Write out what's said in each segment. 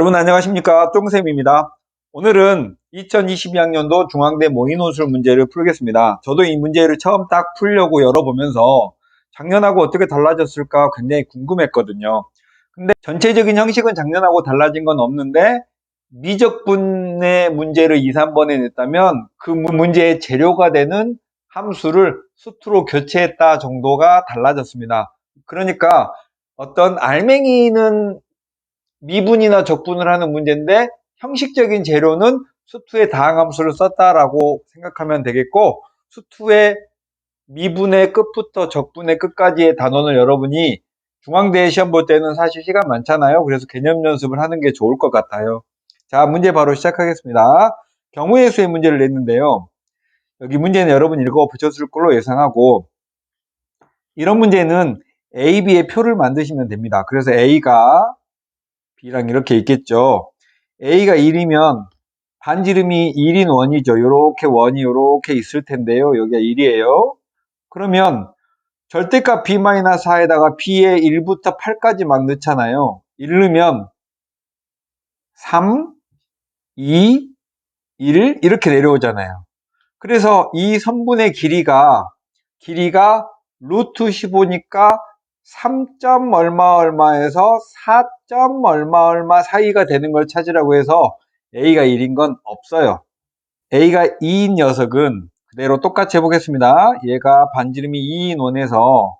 여러분 안녕하십니까 쫑쌤입니다. 오늘은 2022학년도 중앙대 모의노술 문제를 풀겠습니다. 저도 이 문제를 처음 딱 풀려고 열어보면서 작년하고 어떻게 달라졌을까 굉장히 궁금했거든요. 근데 전체적인 형식은 작년하고 달라진 건 없는데 미적분의 문제를 2, 3번에 냈다면 그 문제의 재료가 되는 함수를 수투로 교체했다 정도가 달라졌습니다. 그러니까 어떤 알맹이는 미분이나 적분을 하는 문제인데 형식적인 재료는 수투의 다항함수를 썼다라고 생각하면 되겠고 수투의 미분의 끝부터 적분의 끝까지의 단원을 여러분이 중앙대 시험 볼 때는 사실 시간 많잖아요. 그래서 개념 연습을 하는 게 좋을 것 같아요. 자, 문제 바로 시작하겠습니다. 경우의 수의 문제를 냈는데요. 여기 문제는 여러분 읽어 보셨을 걸로 예상하고 이런 문제는 A, B의 표를 만드시면 됩니다. 그래서 A가 B랑 이렇게 있겠죠. A가 1이면 반지름이 1인 원이죠. 요렇게 원이 요렇게 있을 텐데요. 여기가 1이에요. 그러면 절대값 B-4에다가 B의 1부터 8까지 막 넣잖아요. 1 넣으면 3, 2, 1 이렇게 내려오잖아요. 그래서 이 선분의 길이가 길이가 루트 15니까 3점 얼마 얼마에서 4점 얼마 얼마 사이가 되는 걸 찾으라고 해서 A가 1인 건 없어요. A가 2인 녀석은 그대로 똑같이 해보겠습니다. 얘가 반지름이 2인 원에서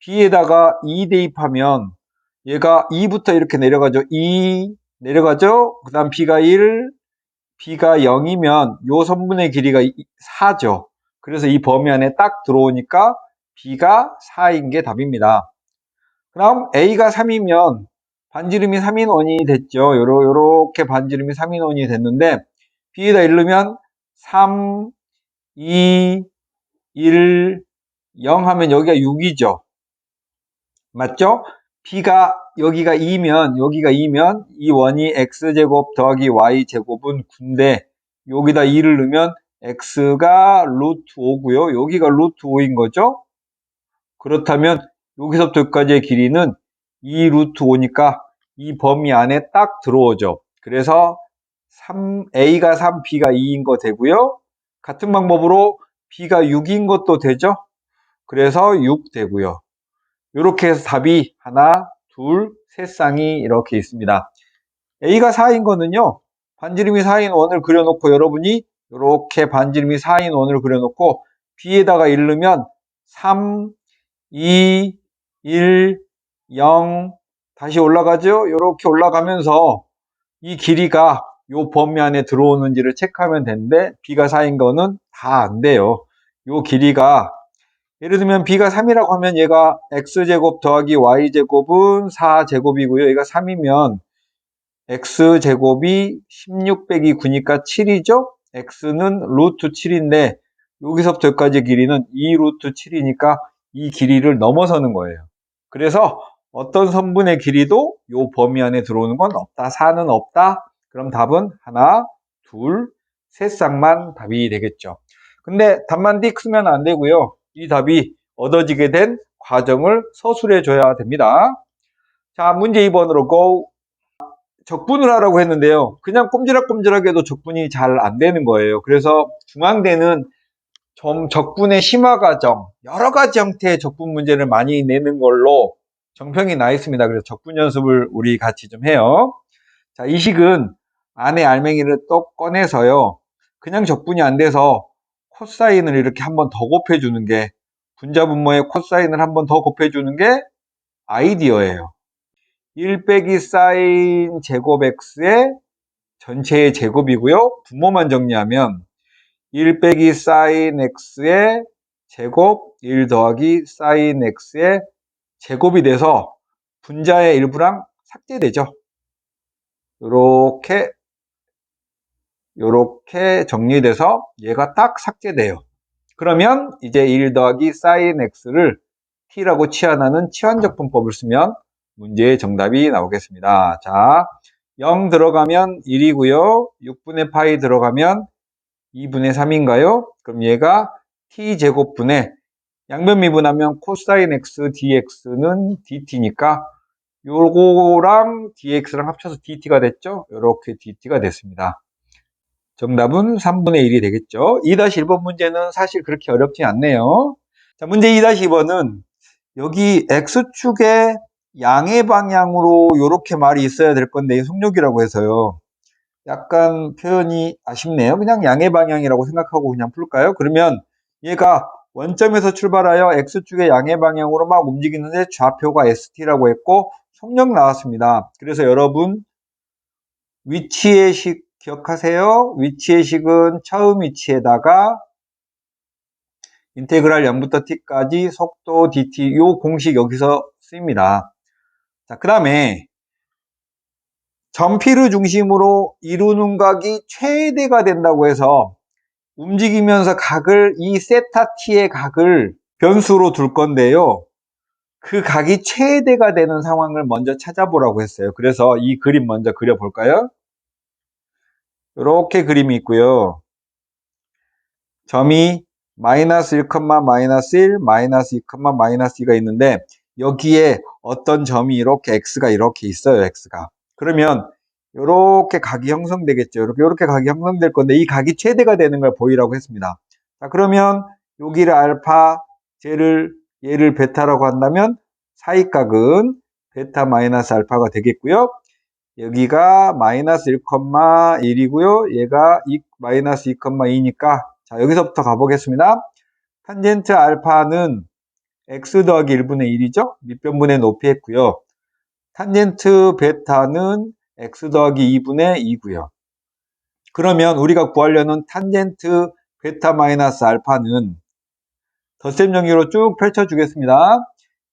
B에다가 2 대입하면 얘가 2부터 이렇게 내려가죠. 2 내려가죠. 그 다음 B가 1, B가 0이면 요 선분의 길이가 4죠. 그래서 이 범위 안에 딱 들어오니까 B가 4인 게 답입니다. 그럼 A가 3이면 반지름이 3인 원이 됐죠. 요러, 요렇게 반지름이 3인 원이 됐는데 B에다 1넣으면 3, 2, 1, 0 하면 여기가 6이죠. 맞죠? B가 여기가 2면 여기가 2면 이 원이 x제곱 더하기 y제곱은 9인데 여기다 2를 넣으면 x가 루트 5고요. 여기가 루트 5인 거죠. 그렇다면 여기서부터 여기까지의 길이는 2 루트 5니까 이 범위 안에 딱 들어오죠. 그래서 3, A가 3, B가 2인 거 되고요. 같은 방법으로 B가 6인 것도 되죠. 그래서 6 되고요. 이렇게 해서 답이 하나, 둘, 세 쌍이 이렇게 있습니다. A가 4인 거는요. 반지름이 4인 원을 그려놓고 여러분이 이렇게 반지름이 4인 원을 그려놓고 B에다가 1 넣으면 3, 2, 1, 0 다시 올라가죠. 이렇게 올라가면서 이 길이가 요 범위 안에 들어오는지를 체크하면 되는데 B가 4인 거는 다 안 돼요. 요 길이가 예를 들면 B가 3이라고 하면 얘가 X제곱 더하기 Y제곱은 4제곱이고요. 얘가 3이면 X제곱이 16 빼기 9니까 7이죠? X는 루트 7인데 여기서부터 여기까지 길이는 2 루트 7이니까 이 길이를 넘어서는 거예요. 그래서 어떤 선분의 길이도 이 범위 안에 들어오는 건 없다. 4는 없다. 그럼 답은 하나, 둘, 세 쌍만 답이 되겠죠. 근데 답만 띡 쓰면 안 되고요. 이 답이 얻어지게 된 과정을 서술해 줘야 됩니다. 자, 문제 2번으로 go. 적분을 하라고 했는데요. 그냥 꼼지락꼼지락해도 적분이 잘 안 되는 거예요. 그래서 중앙대는 좀 적분의 심화 과정, 여러 가지 형태의 적분 문제를 많이 내는 걸로 정평이 나 있습니다. 그래서 적분 연습을 우리 같이 좀 해요. 자, 이 식은 안에 알맹이를 또 꺼내서요. 그냥 적분이 안 돼서 코사인을 이렇게 한 번 더 곱해주는 게 분자 분모의 코사인을 한 번 더 곱해주는 게 아이디어예요. 1 빼기 사인 제곱 x의 전체의 제곱이고요. 분모만 정리하면 1 빼기 사인 x의 제곱 1 더하기 사인 x의 제곱이 돼서 분자의 일부랑 삭제되죠. 이렇게 이렇게 정리돼서 얘가 딱 삭제돼요. 그러면 이제 1 더하기 사인 x를 t라고 치환하는 치환적분법을 쓰면 문제의 정답이 나오겠습니다. 자, 0 들어가면 1이고요. 6분의 파이 들어가면 2분의 3인가요? 그럼 얘가 t제곱분의 양변 미분하면 코사인 x dx는 dt니까 요거랑 dx랑 합쳐서 dt가 됐죠? 이렇게 dt가 됐습니다. 정답은 3분의 1이 되겠죠. 2-1번 문제는 사실 그렇게 어렵지 않네요. 자, 문제 2-2번은 여기 x축의 양의 방향으로 이렇게 말이 있어야 될 건데 속력이라고 해서요. 약간 표현이 아쉽네요. 그냥 양의 방향이라고 생각하고 그냥 풀까요? 그러면 얘가 원점에서 출발하여 x축의 양의 방향으로 막 움직이는데 좌표가 st라고 했고 속력 나왔습니다. 그래서 여러분 위치의 식 기억하세요? 위치의 식은 처음 위치에다가 인테그랄 0부터 t까지 속도 dt 요 공식 여기서 쓰입니다. 자, 그 다음에 점피를 중심으로 이루는 각이 최대가 된다고 해서 움직이면서 각을 이 세타 t의 각을 변수로 둘 건데요. 그 각이 최대가 되는 상황을 먼저 찾아보라고 했어요. 그래서 이 그림 먼저 그려볼까요? 이렇게 그림이 있고요. 점이 마이너스 1, 마이너스 1, 마이너스 2, 마이너스 2가 있는데 여기에 어떤 점이 이렇게 x가 이렇게 있어요. x가. 그러면 이렇게 각이 형성되겠죠. 이렇게 이렇게 각이 형성될 건데 이 각이 최대가 되는 걸 보이라고 했습니다. 자, 그러면 여기를 알파, 쟤를 얘를 베타라고 한다면 사이각은 베타 마이너스 알파가 되겠고요. 여기가 마이너스 1,1이고요. 얘가 2, 마이너스 2,2니까 자 여기서부터 가보겠습니다. 탄젠트 알파는 x 더하기 1분의 1이죠. 밑변분의 높이 했고요. 탄젠트 베타는 x 더하기 2분의 2고요. 그러면 우리가 구하려는 탄젠트 베타 마이너스 알파는 덧셈 정리로 쭉 펼쳐주겠습니다.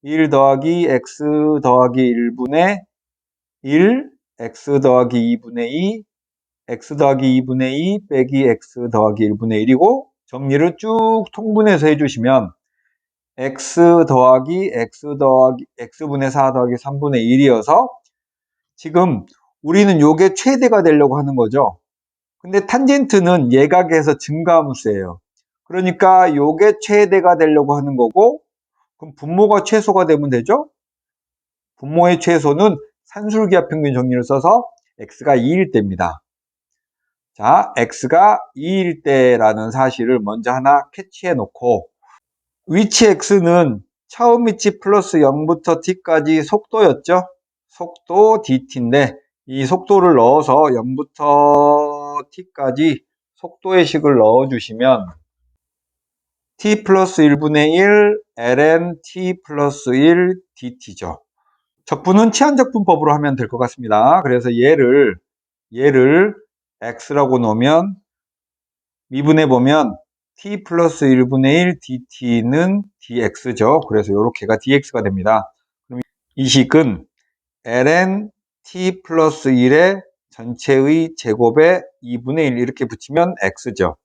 1 더하기 x 더하기 1분의 1 x 더하기 2분의 2, x 더하기 2분의 2 빼기 x 더하기 1분의 1이고 정리를 쭉 통분해서 해주시면 x 더하기 x 더하기 x분의 4 더하기 3분의 1이어서 지금 우리는 요게 최대가 되려고 하는 거죠. 근데 탄젠트는 예각에서 증가함수예요. 그러니까 요게 최대가 되려고 하는 거고 그럼 분모가 최소가 되면 되죠? 분모의 최소는 산술기압 평균 정리를 써서 x가 2일 때입니다. 자, x가 2일 때라는 사실을 먼저 하나 캐치해 놓고 위치 x는 처음 위치 플러스 0부터 t까지 속도였죠. 속도 dt인데 이 속도를 넣어서 0부터 t까지 속도의 식을 넣어주시면 t 플러스 1분의 1 ln t 플러스 1 dt죠. 적분은 치환적분법으로 하면 될 것 같습니다. 그래서 얘를 얘를 x라고 놓으면 미분해 보면 t 플러스 1분의 1 dt는 dx죠. 그래서 이렇게가 dx가 됩니다. 그럼 이 식은 ln t 플러스 1의 전체의 제곱에 2분의 1 이렇게 붙이면 x죠.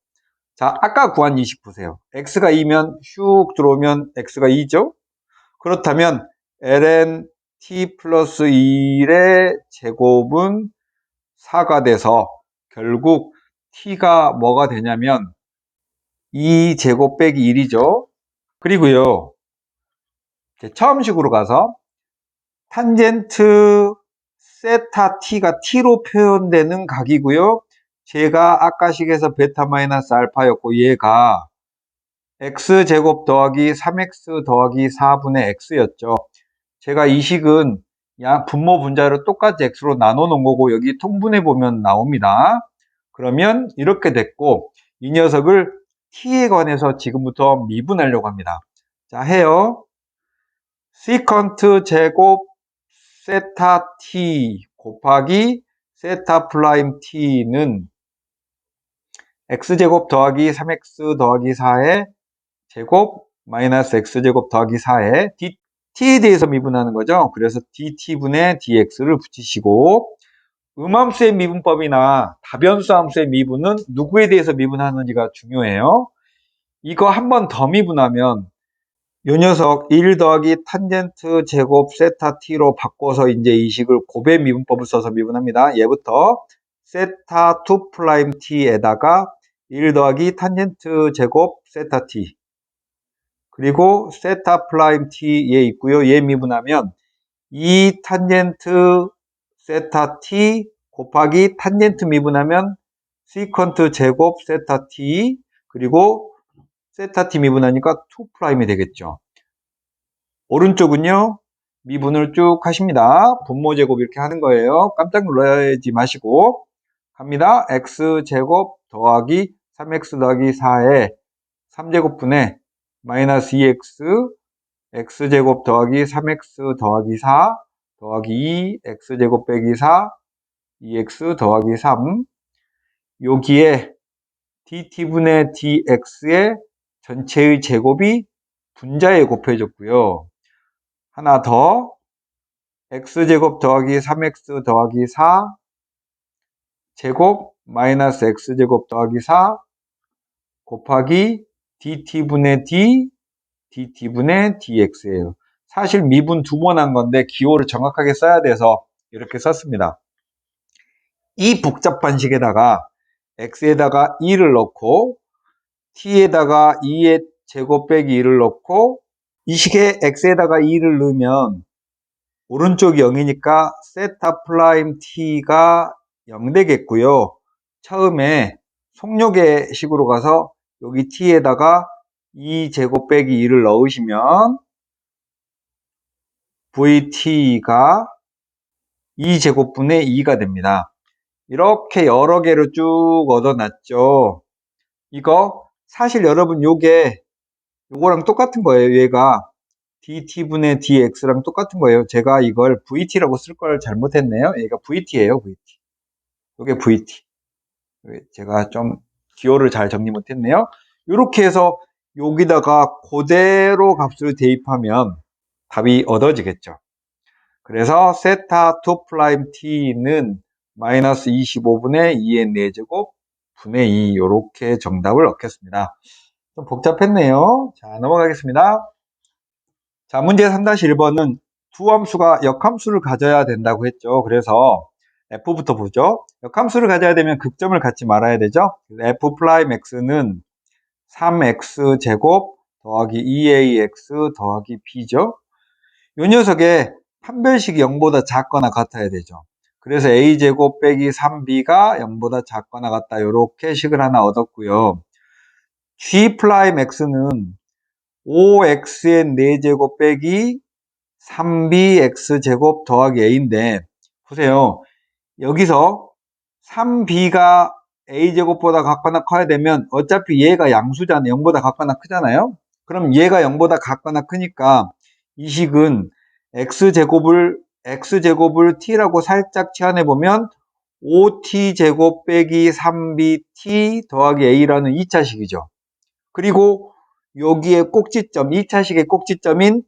자, 아까 구한 이식 보세요. x가 2면 슉 들어오면 x가 2죠. 그렇다면 ln t 플러스 1의 제곱은 4가 돼서 결국 t가 뭐가 되냐면 2제곱 빼기 1이죠. 그리고요. 처음식으로 가서 탄젠트 세타 t가 t로 표현되는 각이고요. 제가 아까 식에서 베타 마이너스 알파였고 얘가 x제곱 더하기 3x 더하기 4분의 x였죠. 제가 이 식은 양 분모 분자를 똑같이 x로 나눠 놓은 거고 여기 통분해 보면 나옵니다. 그러면 이렇게 됐고 이 녀석을 t에 관해서 지금부터 미분하려고 합니다. 자 해요. 시컨트 제곱 세타 t 곱하기 세타 플라임 t는 x제곱 더하기 3x 더하기 4의 제곱 마이너스 x제곱 더하기 4의 d t에 대해서 미분하는 거죠. 그래서 dt분의 dx를 붙이시고 음함수의 미분법이나 다변수 함수의 미분은 누구에 대해서 미분하는지가 중요해요. 이거 한 번 더 미분하면 요 녀석 1 더하기 탄젠트 제곱 세타 t로 바꿔서 이제 이 식을 고배 미분법을 써서 미분합니다. 얘부터 세타 2 프라임 t에다가 1 더하기 탄젠트 제곱 세타 t 그리고 세타 플라임 t에 있고요. 얘 미분하면 2 탄젠트 세타 t 곱하기 탄젠트 미분하면 시컨트 제곱 세타 t 그리고 세타 t 미분하니까 2 프라임이 되겠죠. 오른쪽은요. 미분을 쭉 하십니다. 분모 제곱 이렇게 하는 거예요. 깜짝 놀라지 마시고 갑니다. x제곱 더하기 3x 더하기 4에 3제곱분의 마이너스 2x x제곱 더하기 3x 더하기 4 더하기 2 x제곱 빼기 4 2x 더하기 3 여기에 dt분의 dx의 전체의 제곱이 분자에 곱해졌고요. 하나 더 x제곱 더하기 3x 더하기 4 제곱 마이너스 x제곱 더하기 4 곱하기 dt분의 d dt분의 dx예요. 사실 미분 두 번 한 건데 기호를 정확하게 써야 돼서 이렇게 썼습니다. 이 복잡한 식에다가 x에다가 2를 넣고 t에다가 2의 제곱 빼기 2를 넣고 이 식에 x에다가 2를 넣으면 오른쪽이 0이니까 세타 플라임 t가 0 되겠고요. 처음에 속력의 식으로 가서 여기 t에다가 2 제곱 빼기 2를 넣으시면 vt가 2제곱분의 2가 됩니다. 이렇게 여러 개를 쭉 얻어놨죠. 이거 사실 여러분 요게 요거랑 똑같은 거예요. 얘가 dt분의 dx랑 똑같은 거예요. 제가 이걸 vt라고 쓸 걸 잘못했네요. 얘가 vt예요. vt. 요게 vt. 제가 좀 기호를 잘 정리 못했네요. 이렇게 해서 여기다가 그대로 값을 대입하면 답이 얻어지겠죠. 그래서 세타 2 플라임 t는 마이너스 25분의 2의 4제곱 분의 2 이렇게 정답을 얻겠습니다. 좀 복잡했네요. 자 넘어가겠습니다. 자 문제 3-1번은 두 함수가 역함수를 가져야 된다고 했죠. 그래서 f부터 보죠. 역함수를 가져야 되면 극점을 갖지 말아야 되죠. f 플라임 x는 3x 제곱 더하기 2ax 더하기 b죠. 이 녀석의 판별식이 0보다 작거나 같아야 되죠. 그래서 a제곱 빼기 3b가 0보다 작거나 같다. 이렇게 식을 하나 얻었고요. g 플라임 x는 5x의 4제곱 빼기 3bx제곱 더하기 a인데 보세요. 여기서 3b가 a제곱보다 같거나 커야 되면 어차피 얘가 양수잖아요. 0보다 같거나 크잖아요. 그럼 얘가 0보다 같거나 크니까 이 식은 x제곱을 x제곱을 t라고 살짝 치환해 보면 5t제곱 빼기 3bt 더하기 a라는 2차식이죠. 그리고 여기에 꼭지점, 2차식의 꼭지점인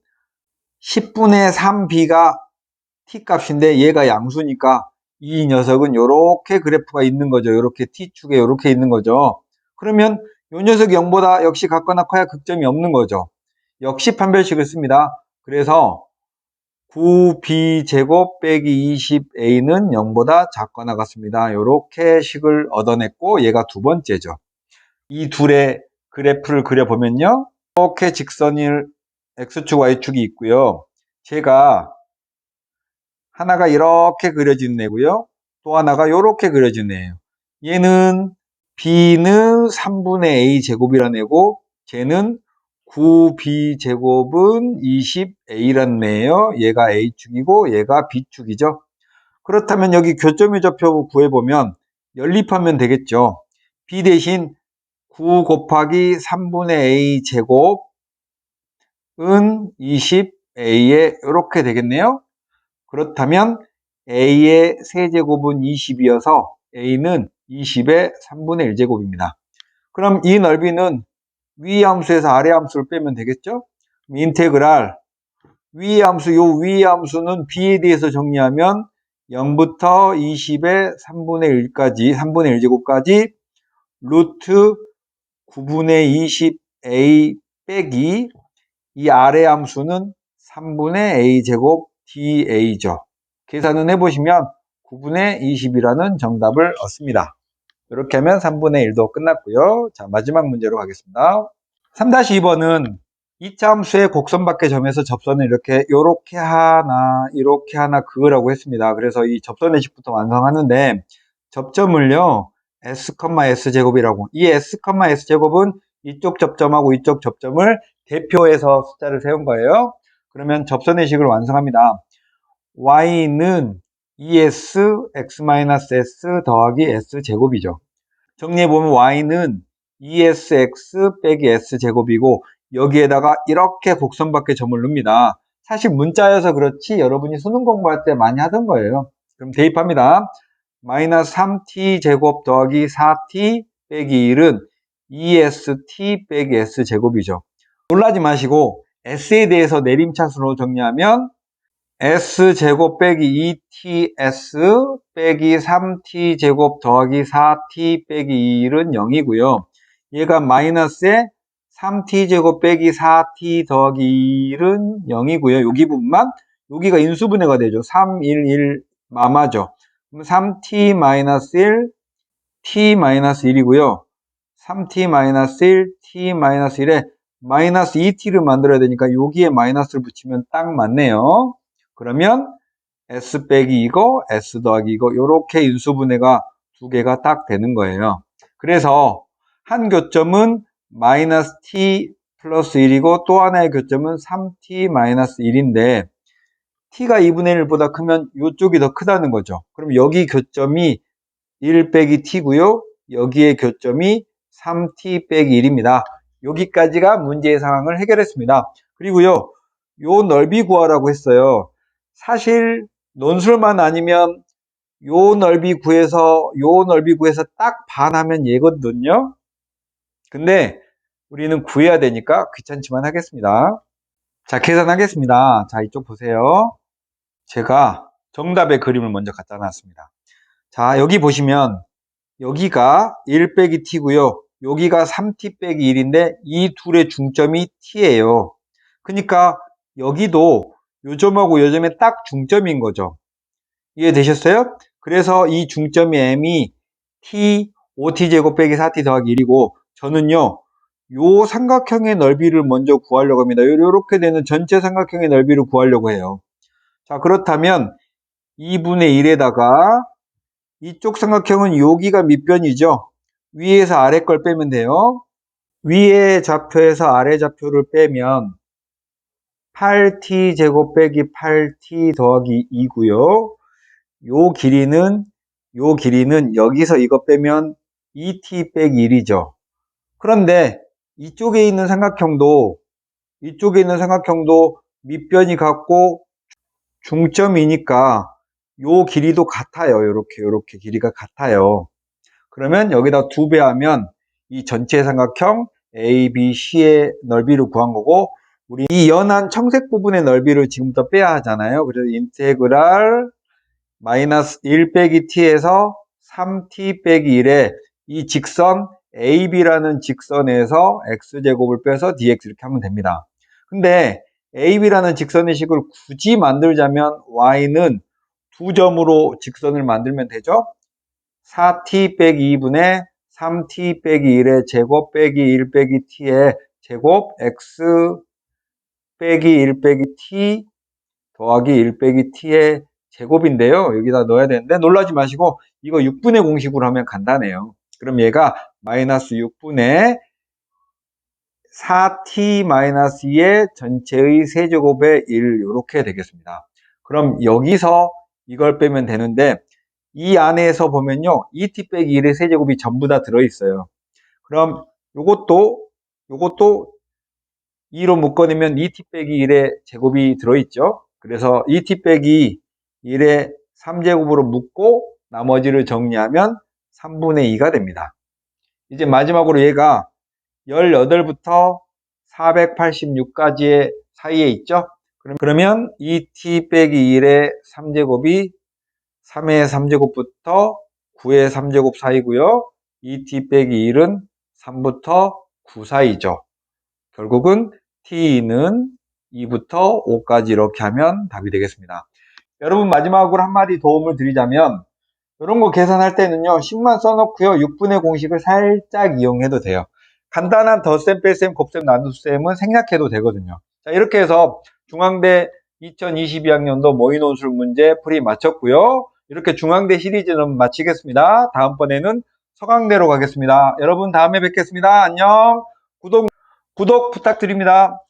10분의 3b가 t값인데 얘가 양수니까 이 녀석은 이렇게 그래프가 있는 거죠. 이렇게 T축에 이렇게 있는 거죠. 그러면 이 녀석이 0보다 역시 같거나 커야 극점이 없는 거죠. 역시 판별식을 씁니다. 그래서 9b제곱 빼기 20a는 0보다 작거나 같습니다. 이렇게 식을 얻어냈고 얘가 두 번째죠. 이 둘의 그래프를 그려보면요. 이렇게 직선일 x축, y축이 있고요. 제가 하나가 이렇게 그려진 애고요. 또 하나가 이렇게 그려진 애예요. 얘는 b는 3분의 a 제곱이라는 애고 쟤는 9b 제곱은 20a라는 애예요. 얘가 a축이고 얘가 b축이죠. 그렇다면 여기 교점의 좌표 구해보면 연립하면 되겠죠. b 대신 9 곱하기 3분의 a 제곱은 20a에 이렇게 되겠네요. 그렇다면 a의 세제곱은 20이어서 a는 20의 3분의 1제곱입니다. 그럼 이 넓이는 위 함수에서 아래 함수를 빼면 되겠죠? 인테그랄 위 함수, 요위 함수는 b에 대해서 정리하면 0부터 20의 3분의 1까지, 3분의 1제곱까지 루트 9분의 20a 빼기 이 아래 함수는 3분의 a제곱 DA죠. 계산은 해보시면 9분의 20이라는 정답을 얻습니다. 이렇게 하면 3분의 1도 끝났고요. 자, 마지막 문제로 가겠습니다. 3-2번은 이차 함수의 곡선 밖의 점에서 접선을 이렇게 요렇게 하나 이렇게 하나 그으라고 했습니다. 그래서 이 접선 의 식부터 완성하는데 접점을요 s, s 제곱이라고 이 s, s 제곱은 이쪽 접점하고 이쪽 접점을 대표해서 숫자를 세운 거예요. 그러면 접선 의 식을 완성합니다. y는 es x-s 더하기 s 제곱이죠. 정리해보면 y는 esx 빼기 s 제곱이고 여기에다가 이렇게 곡선밖에 점을 넣습니다. 사실 문자여서 그렇지 여러분이 수능 공부할 때 많이 하던 거예요. 그럼 대입합니다. 마이너스 3t 제곱 더하기 4t 빼기 1은 2st 빼기 s 제곱이죠. 놀라지 마시고 s에 대해서 내림차순으로 정리하면 s 제곱 빼기 2ts 빼기 3t 제곱 더하기 4t 빼기 1은 0이고요. 얘가 마이너스에 3t제곱 빼기 4t 더하기 1은 0이고요. 여기 부분만 여기가 인수분해가 되죠. 3, 1, 1 마마죠. 그럼 3t 마이너스 1, t 마이너스 1이고요. 3t 마이너스 1, t 마이너스 1에 마이너스 2t를 만들어야 되니까 여기에 마이너스를 붙이면 딱 맞네요. 그러면 s 빼기 이거, s 더하기 이거 이렇게 인수분해가 두 개가 딱 되는 거예요. 그래서 한 교점은 마이너스 t 플러스 1이고 또 하나의 교점은 3t 마이너스 1인데 t가 2분의 1보다 크면 이쪽이 더 크다는 거죠. 그럼 여기 교점이 1 빼기 t고요. 여기의 교점이 3t 빼기 1입니다. 여기까지가 문제의 상황을 해결했습니다. 그리고요. 요 넓이 구하라고 했어요. 사실 논술만 아니면 요 넓이 구해서 요 넓이 구해서 딱 반하면 얘거든요. 근데 우리는 구해야 되니까 귀찮지만 하겠습니다. 자, 계산하겠습니다. 자, 이쪽 보세요. 제가 정답의 그림을 먼저 갖다 놨습니다. 자, 여기 보시면 여기가 1 빼기 t고요. 여기가 3t 빼기 1인데 이 둘의 중점이 t예요. 그러니까 여기도 요점하고 요점의 딱 중점인 거죠. 이해되셨어요? 그래서 이 중점이 m이 t 5t제곱 빼기 4t 더하기 1이고 저는요 요 삼각형의 넓이를 먼저 구하려고 합니다. 이렇게 되는 전체 삼각형의 넓이를 구하려고 해요. 자 그렇다면 2분의 1에다가 이쪽 삼각형은 여기가 밑변이죠. 위에서 아래 걸 빼면 돼요. 위에 좌표에서 아래 좌표를 빼면 8t 제곱 빼기 8t 더하기 2고요. 요 길이는 요 길이는 여기서 이거 빼면 2t 빼기 1이죠. 그런데 이쪽에 있는 삼각형도 이쪽에 있는 삼각형도 밑변이 같고 중점이니까 요 길이도 같아요. 이렇게 이렇게 길이가 같아요. 그러면 여기다 두 배 하면 이 전체 삼각형 A, B, C의 넓이를 구한 거고 우리 이 연한 청색 부분의 넓이를 지금부터 빼야 하잖아요. 그래서 인테그랄 마이너스 1 빼기 t에서 3t 빼기 1에 이 직선 AB라는 직선에서 x제곱을 빼서 dx 이렇게 하면 됩니다. 근데 AB라는 직선의 식을 굳이 만들자면 y는 두 점으로 직선을 만들면 되죠. 4t 빼기 2분의 3t 빼기 1의 제곱 빼기 1 빼기 t의 제곱 x 빼기 1 빼기 t 더하기 1 빼기 t의 제곱인데요. 여기다 넣어야 되는데 놀라지 마시고 이거 6분의 공식으로 하면 간단해요. 그럼 얘가 마이너스 6분의 4t 마이너스 2의 전체의 세제곱의 1 이렇게 되겠습니다. 그럼 여기서 이걸 빼면 되는데 이 안에서 보면요 2t 빼기 1의 세제곱이 전부 다 들어있어요. 그럼 요것도 요것도 2로 묶어내면 2t 빼기 1의 제곱이 들어있죠. 그래서 2t 빼기 1의 3제곱으로 묶고 나머지를 정리하면 3분의 2가 됩니다. 이제 마지막으로 얘가 18부터 486까지의 사이에 있죠. 그러면 2t 빼기 1의 3제곱이 3의 3제곱부터 9의 3제곱 사이고요. 2t 빼기 1은 3부터 9 사이죠. 결국은 t는 2부터 5까지 이렇게 하면 답이 되겠습니다. 여러분 마지막으로 한마디 도움을 드리자면 이런 거 계산할 때는요 10만 써놓고요 6분의 공식을 살짝 이용해도 돼요 간단한 덧셈, 뺄셈, 곱셈, 나눗셈은 생략해도 되거든요. 자, 이렇게 해서 중앙대 2022학년도 모의논술 문제 풀이 마쳤고요. 이렇게 중앙대 시리즈는 마치겠습니다. 다음번에는 서강대로 가겠습니다. 여러분 다음에 뵙겠습니다. 안녕. 구독, 구독 부탁드립니다.